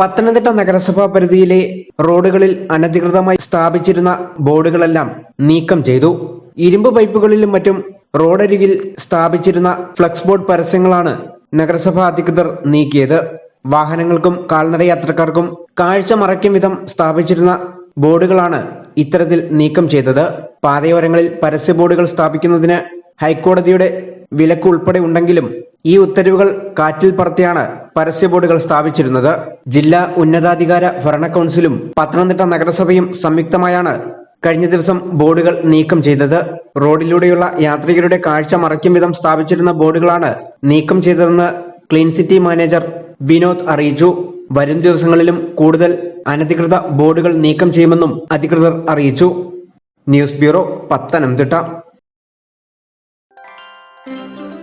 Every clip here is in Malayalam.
പത്തനംതിട്ട നഗരസഭാ പരിധിയിലെ റോഡുകളിൽ അനധികൃതമായി സ്ഥാപിച്ചിരുന്ന ബോർഡുകളെല്ലാം നീക്കം ചെയ്തു. ഇരുമ്പ് പൈപ്പുകളിലും മറ്റും റോഡരികിൽ സ്ഥാപിച്ചിരുന്ന ഫ്ലക്സ് ബോർഡ് പരസ്യങ്ങളാണ് നഗരസഭാ അധികൃതർ നീക്കിയത്. വാഹനങ്ങൾക്കും കാൽനട യാത്രക്കാർക്കും കാഴ്ച മറയ്ക്കും വിധം സ്ഥാപിച്ചിരുന്ന ബോർഡുകളാണ് ഇത്തരത്തിൽ നീക്കം ചെയ്തത്. പാതയോരങ്ങളിൽ പരസ്യ ബോർഡുകൾ സ്ഥാപിക്കുന്നതിന് ഹൈക്കോടതിയുടെ വിലക്ക് ഉൾപ്പെടെ ഉണ്ടെങ്കിലും ഈ ഉത്തരവുകൾ കാറ്റിൽ പറത്തിയാണ് പരസ്യ ബോർഡുകൾ സ്ഥാപിച്ചിരുന്നത് ജില്ലാ ഉന്നതാധികാര ഭരണ കൗൺസിലും പത്തനംതിട്ട നഗരസഭയും സംയുക്തമായാണ് കഴിഞ്ഞ ദിവസം ബോർഡുകൾ നീക്കം ചെയ്തത്. റോഡിലൂടെയുള്ള യാത്രികരുടെ കാഴ്ച മറയ്ക്കും വിധം സ്ഥാപിച്ചിരുന്ന ബോർഡുകളാണ് നീക്കം ചെയ്തതെന്ന് ക്ലീൻ സിറ്റി മാനേജർ വിനോദ് അറിയിച്ചു. വരും ദിവസങ്ങളിലും കൂടുതൽ അനധികൃത ബോർഡുകൾ നീക്കം ചെയ്യുമെന്നും അധികൃതർ അറിയിച്ചു. News bureau Pathanamthitta.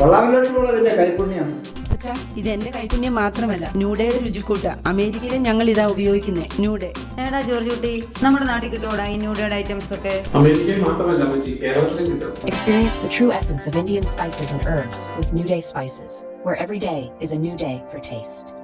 കൊള്ളാമല്ലോട്ടുള്ള അതിന്റെ കൈപുണ്യം. അച്ഛാ ഇത് എന്റെ കൈപുണ്യം മാത്രമല്ല ന്യൂഡയുടെ രുചിക്കൂട്ട. അമേരിക്കയിലും ഞങ്ങൾ ഇതാ ഉപയോഗിക്കുന്നത് ന്യൂഡേ. ഏടാ ജോർജ് കുട്ടി നമ്മുടെ നാട്ടിൽ കിട്ടോടാ ഈ ന്യൂഡേഡ് ഐറ്റംസ് ഒക്കെ? അമേരിക്കയിൽ മാത്രമല്ല കേരളത്തിലും കിട്ടും. Experience true essence of Indian spices and herbs with new day spices where every day is a new day for taste.